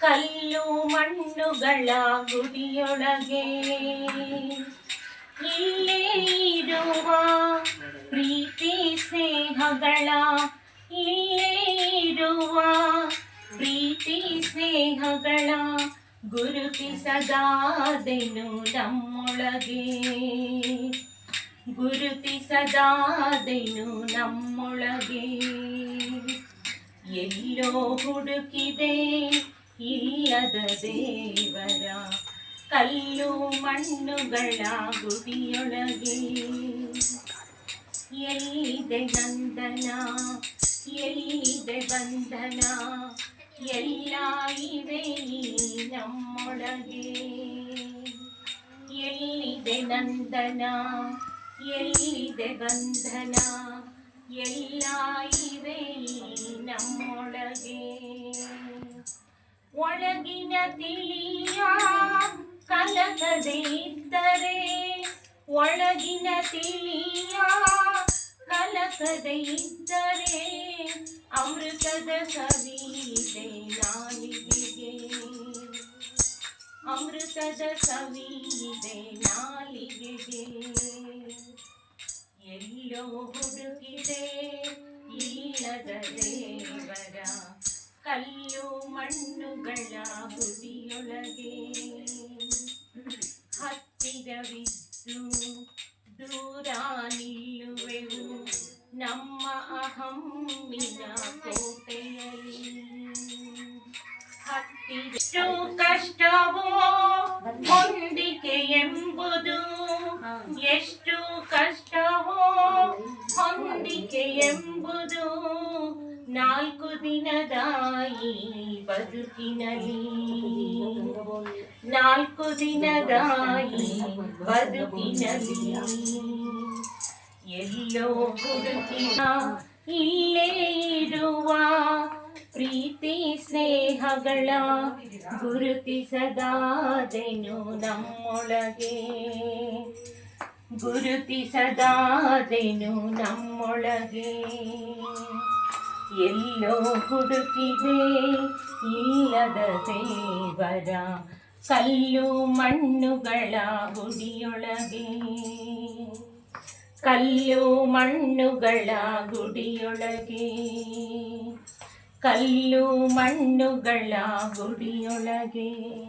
ಕಲ್ಲು ಮಣ್ಣುಗಳ ಗುಡಿಯೊಳಗೆ. ಇಲ್ಲೇ ಇರುವ ಪ್ರೀತಿ ಸ್ನೇಹಗಳ, ಇಲ್ಲೇ ಇರುವ ಪ್ರೀತಿ ಸ್ನೇಹಗಳ ಗುರುತಿಸದಾದೆನು ನಮ್ಮೊಳಗೆ. ಗುರುತಿಸದಾದೆನು ನಮ್ಮೊಳಗೆ. ಎಲ್ಲೋ ಹುಡುಕಿದೆ ಇಲ್ಲದ ದೇವರ ಕಲ್ಲು ಮಣ್ಣುಗಳ ಗುಡಿಯೊಳಗೆ ಎಲ್ಲಿದೆ ನಂದನ ಎಲ್ಲಿದೆ ಬಂಧನ ಎಲ್ಲ ಇವೆ ಈ ನಮ್ಮೊಳಗೆ ಎಲ್ಲಿದೆ ನಂದನ ಎಲ್ಲಿದೆ ಬಂಧನ ಎಲ್ಲ ಇವೆ ಒಳಗಿನ ತಿಳಿಯ ಕಲಕದೆ ಇದ್ದರೆ ಒಳಗಿನ ತಿಳಿಯ ಕಲಕದೆ ಇದ್ದರೆ ಅಮೃತದ ಸವಿದೆ ನಾಲಿಗೆಗೆ ಅಮೃತದ ಸವಿದೆ ನಾಲಿಗೆಗೆ ಎಲ್ಲೋ ಹುಡುಕಿದೆ ಇಲ್ಲದ ದೇವರ ಕಲ್ಲು ಮಣ್ಣುಗಳ ಹತ್ತಿರವಿದ್ದು ದೂರ ನಿಲ್ಲುವೆವು ನಮ್ಮ ಅಹಮ್ಮಿನ ಕೋಟೆಯಲ್ಲಿ ಹತ್ತಿಷ್ಟು ಕಷ್ಟವೋ ಹೊಂದಿಕೆ ಎಂಬುದು ಎಷ್ಟು ಕಷ್ಟವೋ ಹೊಂದಿಕೆ ಎಂಬುದು ನಾಲ್ಕು ದಿನದಾಯಿ ಬದುಕಿನಲ್ಲಿ. ನಾಲ್ಕು ದಿನದಾಯಿ ಬದುಕಿನಲ್ಲಿ ಎಲ್ಲೋ ಹುಡುಕಿನ ಇಲ್ಲೇ ಇರುವ ಪ್ರೀತಿ ಸ್ನೇಹಗಳ ಗುರುತಿಸದಾದೆನು ನಮ್ಮೊಳಗೆ. ಗುರುತಿಸದಾದೆನು ನಮ್ಮೊಳಗೆ. ಎಲ್ಲೋ ಹುಡುಕಿದೆ ಇಲ್ಲದ ದೇವರ ಕಲ್ಲು ಮಣ್ಣುಗಳ ಗುಡಿಯೊಳಗೆ. ಕಲ್ಲು ಮಣ್ಣುಗಳ ಗುಡಿಯೊಳಗೆ. ಕಲ್ಲು ಮಣ್ಣುಗಳ ಗುಡಿಯೊಳಗೆ.